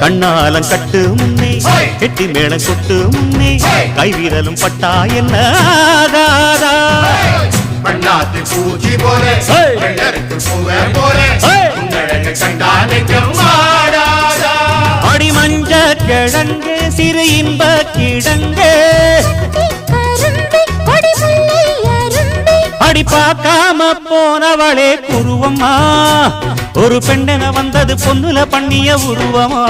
கண்ணாலம் கட்டு முன்னே! கெட்டி மேளம் கொட்டு முன்னே! கைவிரலும் பட்டா என்ன பண்ணாத்து பூச்சி போல ஹேய்! வெள்ளருக்கு பூவே போல ஹேய்! உங்களழக கண்டா நெஞ்சம் வாடாதா அடி மஞ்ச கிழங்கு சிறு இன்ப கிழங்கு அரும்பி அடி பார்க்காம போனவளே குருவம்மா. ஒரு பெண்ணென வந்தது பொண்ணுல பண்ணிய உருவமா.